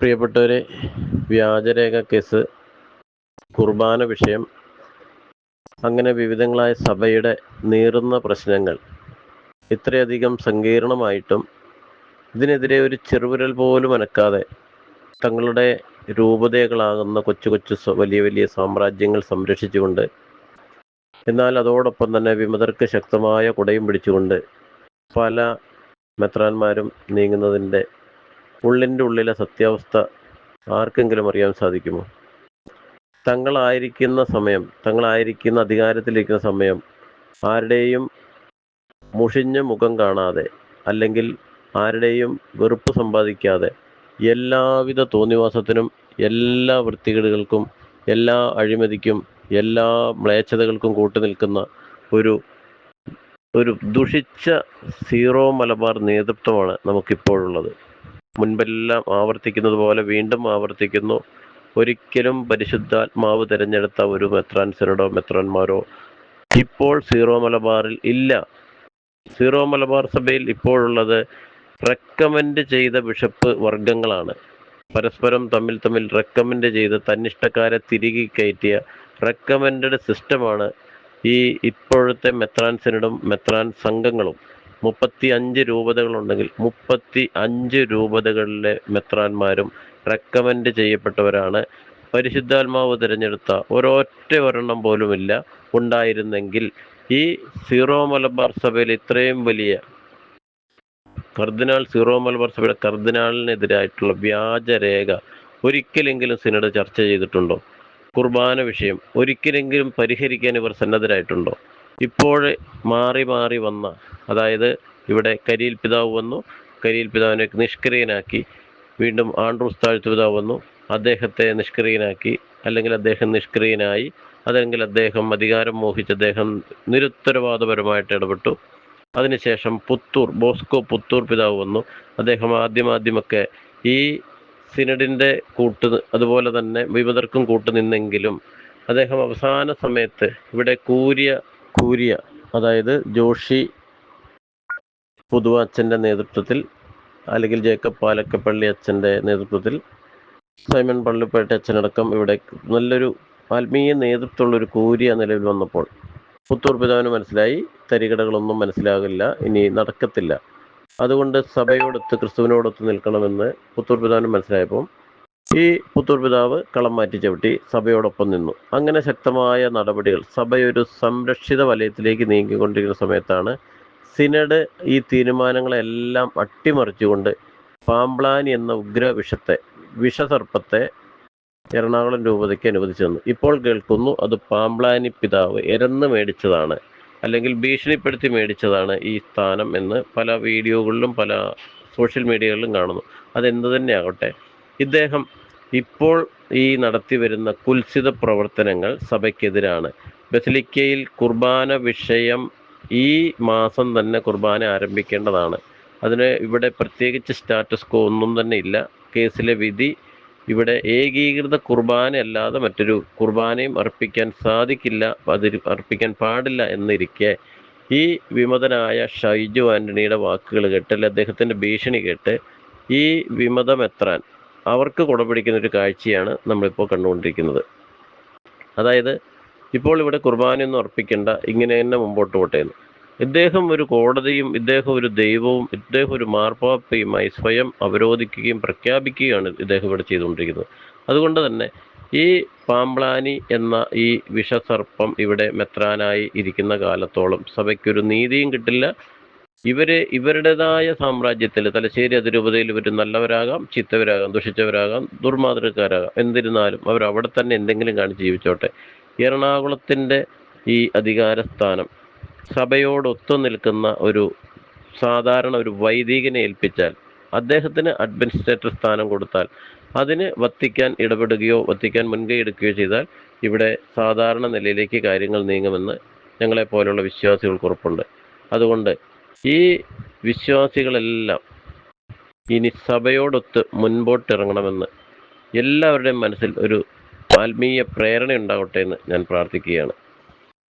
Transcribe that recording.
പ്രിയപ്പെട്ടവരെ വ്യാജരേഖ കേസ് കുർബാന വിഷയം അങ്ങനെ വിവിധങ്ങളായ സഭയുടെ നീറുന്ന പ്രശ്നങ്ങൾ ഇത്രയധികം സങ്കീർണമായിട്ടും ഇതിനെതിരെ ഒരു ചെറുവിരൽ പോലും അനക്കാതെ തങ്ങളുടെ രൂപതകളാകുന്ന കൊച്ചു കൊച്ചു വലിയ വലിയ സാമ്രാജ്യങ്ങൾ സംരക്ഷിച്ചുകൊണ്ട് എന്നാൽ അതോടൊപ്പം തന്നെ വിമതർക്ക് ശക്തമായ കുടയും പിടിച്ചുകൊണ്ട് പല മെത്രാന്മാരും നീങ്ങുന്നതിന്റെ ഉള്ളിന്റെ ഉള്ളിലെ സത്യാവസ്ഥ ആർക്കെങ്കിലും അറിയാൻ സാധിക്കുമോ? തങ്ങളായിരിക്കുന്ന സമയം തങ്ങളായിരിക്കുന്ന അധികാരത്തിലിരിക്കുന്ന സമയം ആരുടെയും മുഷിഞ്ഞ മുഖം കാണാതെ അല്ലെങ്കിൽ ആരുടെയും വെറുപ്പ് സമ്പാദിക്കാതെ എല്ലാവിധ തോന്നിവാസത്തിനും എല്ലാ വൃത്തികേടുകൾക്കും എല്ലാ അഴിമതിക്കും എല്ലാ മ്ലേച്ഛതകൾക്കും കൂട്ടുനിൽക്കുന്ന ഒരു ഒരു ദുഷിച്ച സീറോ മലബാർ നേതൃത്വമാണ് നമുക്കിപ്പോഴുള്ളത്. മുൻപെല്ലാം ആവർത്തിക്കുന്നത് പോലെ വീണ്ടും ആവർത്തിക്കുന്നു. ഒരിക്കലും പരിശുദ്ധാത്മാവ് തിരഞ്ഞെടുത്ത ഒരു മെത്രാൻസിനോടോ മെത്രാന്മാരോ ഇപ്പോൾ സീറോ മലബാറിൽ ഇല്ല. സീറോ മലബാർ സഭയിൽ ഇപ്പോഴുള്ളത് റെക്കമെൻഡ് ചെയ്ത ബിഷപ്പ് വർഗങ്ങളാണ്. പരസ്പരം തമ്മിൽ തമ്മിൽ റെക്കമെൻഡ് ചെയ്ത് തന്നിഷ്ടക്കാരെ തിരികെ കയറ്റിയ റെക്കമെൻഡഡ് സിസ്റ്റമാണ് ഈ ഇപ്പോഴത്തെ മെത്രാൻ സിനഡും മെത്രാൻ സംഘങ്ങളും. മുപ്പത്തി അഞ്ച് രൂപതകളുണ്ടെങ്കിൽ മുപ്പത്തി അഞ്ച് രൂപതകളിലെ മെത്രാന്മാരും റെക്കമെൻഡ് ചെയ്യപ്പെട്ടവരാണ്. പരിശുദ്ധാത്മാവ് തിരഞ്ഞെടുത്ത ഒരൊറ്റ ഒരെണ്ണം പോലുമില്ല. ഉണ്ടായിരുന്നെങ്കിൽ ഈ സീറോ മലബാർ സഭയിൽ ഇത്രയും വലിയ കർദിനാൾ സീറോ മലബാർ സഭയുടെ കർദിനാളിനെതിരായിട്ടുള്ള വ്യാജരേഖ ഒരിക്കലെങ്കിലും സിനഡ് ചർച്ച ചെയ്തിട്ടുണ്ടോ? കുർബാന വിഷയം ഒരിക്കലെങ്കിലും പരിഹരിക്കാൻ ഇവർ സന്നദ്ധരായിട്ടുണ്ടോ? ഇപ്പോൾ മാറി മാറി വന്ന അതായത് ഇവിടെ കരിയിൽ പിതാവ് വന്നു. കരിയിൽ പിതാവിനെ നിഷ്ക്രിയനാക്കി. വീണ്ടും ആൻഡ്രൂസ് താഴ്ത്ത പിതാവ് വന്നു. അദ്ദേഹത്തെ നിഷ്ക്രിയനാക്കി. അല്ലെങ്കിൽ അദ്ദേഹം നിഷ്ക്രിയനായി. അല്ലെങ്കിൽ അദ്ദേഹം അധികാരം മോഹിച്ച് അദ്ദേഹം നിരുത്തരവാദപരമായിട്ട് ഇടപെട്ടു. അതിനുശേഷം പുത്തൂർ ബോസ്കോ പുത്തൂർ പിതാവ് വന്നു. അദ്ദേഹം ആദ്യമാദ്യമൊക്കെ ഈ സിനഡിന്റെ കൂട്ട് അതുപോലെ തന്നെ വിമതർക്കും കൂട്ട് നിന്നെങ്കിലും അദ്ദേഹം അവസാന സമയത്ത് ഇവിടെ കൂരിയ കൂരിയ അതായത് ജോഷി പുതുവ അച്ഛന്റെ നേതൃത്വത്തിൽ അല്ലെങ്കിൽ ജേക്കബ് പാലക്കപ്പള്ളി അച്ഛന്റെ നേതൃത്വത്തിൽ സൈമൺ പള്ളിപ്പേട്ട അച്ഛനടക്കം ഇവിടെ നല്ലൊരു ആത്മീയ നേതൃത്വമുള്ളൊരു കൂരിയ നിലവിൽ വന്നപ്പോൾ പുത്തൂർ പിതാവിന് മനസ്സിലായി തരികടകളൊന്നും മനസ്സിലാകില്ല ഇനി നടക്കത്തില്ല. അതുകൊണ്ട് സഭയോടൊത്ത് ക്രിസ്തുവിനോടൊത്ത് നിൽക്കണമെന്ന് പുത്തൂർ പിതാവിന് മനസ്സിലായപ്പോൾ ഈ പുത്തൂർ പിതാവ് കളം മാറ്റി ചവിട്ടി സഭയോടൊപ്പം നിന്നു. അങ്ങനെ ശക്തമായ നടപടികൾ സഭയൊരു സംരക്ഷിത വലയത്തിലേക്ക് നീങ്ങിക്കൊണ്ടിരിക്കുന്ന സമയത്താണ് സിനഡ് ഈ തീരുമാനങ്ങളെല്ലാം അട്ടിമറിച്ചുകൊണ്ട് പാമ്പ്ലാനി എന്ന ഉഗ്ര വിഷത്തെ വിഷസർപ്പത്തെ എറണാകുളം രൂപതയ്ക്ക് അനുവദിച്ചു തന്നു. ഇപ്പോൾ കേൾക്കുന്നു അത് പാമ്പ്ലാനി പിതാവ് എരന്ന് മേടിച്ചതാണ് അല്ലെങ്കിൽ ഭീഷണിപ്പെടുത്തി മേടിച്ചതാണ് ഈ സ്ഥാനം എന്ന് പല വീഡിയോകളിലും പല സോഷ്യൽ മീഡിയകളിലും കാണുന്നു. അതെന്ത് തന്നെ ആകട്ടെ ഇദ്ദേഹം ഇപ്പോൾ ഈ നടത്തി വരുന്ന കുൽസിത പ്രവർത്തനങ്ങൾ സഭയ്ക്കെതിരാണ്. ബസിലിക്കയിൽ കുർബാന വിഷയം ഈ മാസം തന്നെ കുർബാന ആരംഭിക്കേണ്ടതാണ്. അതിന് ഇവിടെ പ്രത്യേകിച്ച് സ്റ്റാറ്റസ് കോ ഒന്നും തന്നെ ഇല്ല. കേസിലെ വിധി ഇവിടെ ഏകീകൃത കുർബാന അല്ലാതെ മറ്റൊരു കുർബാനയും അർപ്പിക്കാൻ സാധിക്കില്ല അതിൽ അർപ്പിക്കാൻ പാടില്ല എന്നിരിക്കെ. ഈ വിമതനായ ഷൈജു ആന്റണിയുടെ വാക്കുകൾ കേട്ട് അല്ലെ അദ്ദേഹത്തിന്റെ ഭീഷണി കേട്ട് ഈ വിമതമെത്രാൻ അവർക്ക് കുടപിടിക്കുന്ന ഒരു കാഴ്ചയാണ് നമ്മളിപ്പോൾ കണ്ടുകൊണ്ടിരിക്കുന്നത്. അതായത് ഇപ്പോൾ ഇവിടെ കുർബാനയൊന്നും അർപ്പിക്കേണ്ട ഇങ്ങനെ തന്നെ മുമ്പോട്ട് പോട്ടെ എന്ന് ഇദ്ദേഹം ഒരു കോടതിയും ഇദ്ദേഹം ഒരു ദൈവവും ഇദ്ദേഹം ഒരു മാർപ്പാപ്പയുമായി സ്വയം അവരോധിക്കുകയും പ്രഖ്യാപിക്കുകയാണ് ഇദ്ദേഹം ഇവിടെ ചെയ്തുകൊണ്ടിരിക്കുന്നത്. അതുകൊണ്ട് തന്നെ ഈ പാമ്പ്ലാനി എന്ന ഈ വിഷസർപ്പം ഇവിടെ മെത്രാനായി ഇരിക്കുന്ന കാലത്തോളം സഭയ്ക്കൊരു നീതിയും കിട്ടില്ല. ഇവർ ഇവരുടേതായ സാമ്രാജ്യത്തിൽ തലശ്ശേരി അതിരൂപതയിൽ ഇവർ നല്ലവരാകാം ചിത്തവരാകാം ദുഷിച്ചവരാകാം ദുർമാതൃക്കാരാകാം. എന്നിരുന്നാലും അവർ അവിടെ തന്നെ എന്തെങ്കിലും കാണിച്ച് ജീവിച്ചോട്ടെ. എറണാകുളത്തിന്റെ ഈ അധികാരസ്ഥാനം സഭയോടൊത്തു നിൽക്കുന്ന ഒരു സാധാരണ ഒരു വൈദികനെ ഏൽപ്പിച്ചാൽ അദ്ദേഹത്തിന് അഡ്മിനിസ്ട്രേറ്റർ സ്ഥാനം കൊടുത്താൽ അതിന് വത്തിക്കാൻ ഇടപെടുകയോ വത്തിക്കാൻ മുൻകൈ എടുക്കുകയോ ചെയ്താൽ ഇവിടെ സാധാരണ നിലയിലേക്ക് കാര്യങ്ങൾ നീങ്ങുമെന്ന് ഞങ്ങളെ പോലുള്ള വിശ്വാസികൾക്ക് ഉറപ്പുണ്ട്. അതുകൊണ്ട് ഈ വിശ്വാസികളെല്ലാം ഇനി സഭയോടൊത്ത് മുൻപോട്ടിറങ്ങണമെന്ന് എല്ലാവരുടെയും മനസ്സിൽ ഒരു ആത്മീയ പ്രേരണ ഉണ്ടാവട്ടെ എന്ന് ഞാൻ പ്രാർത്ഥിക്കുകയാണ്.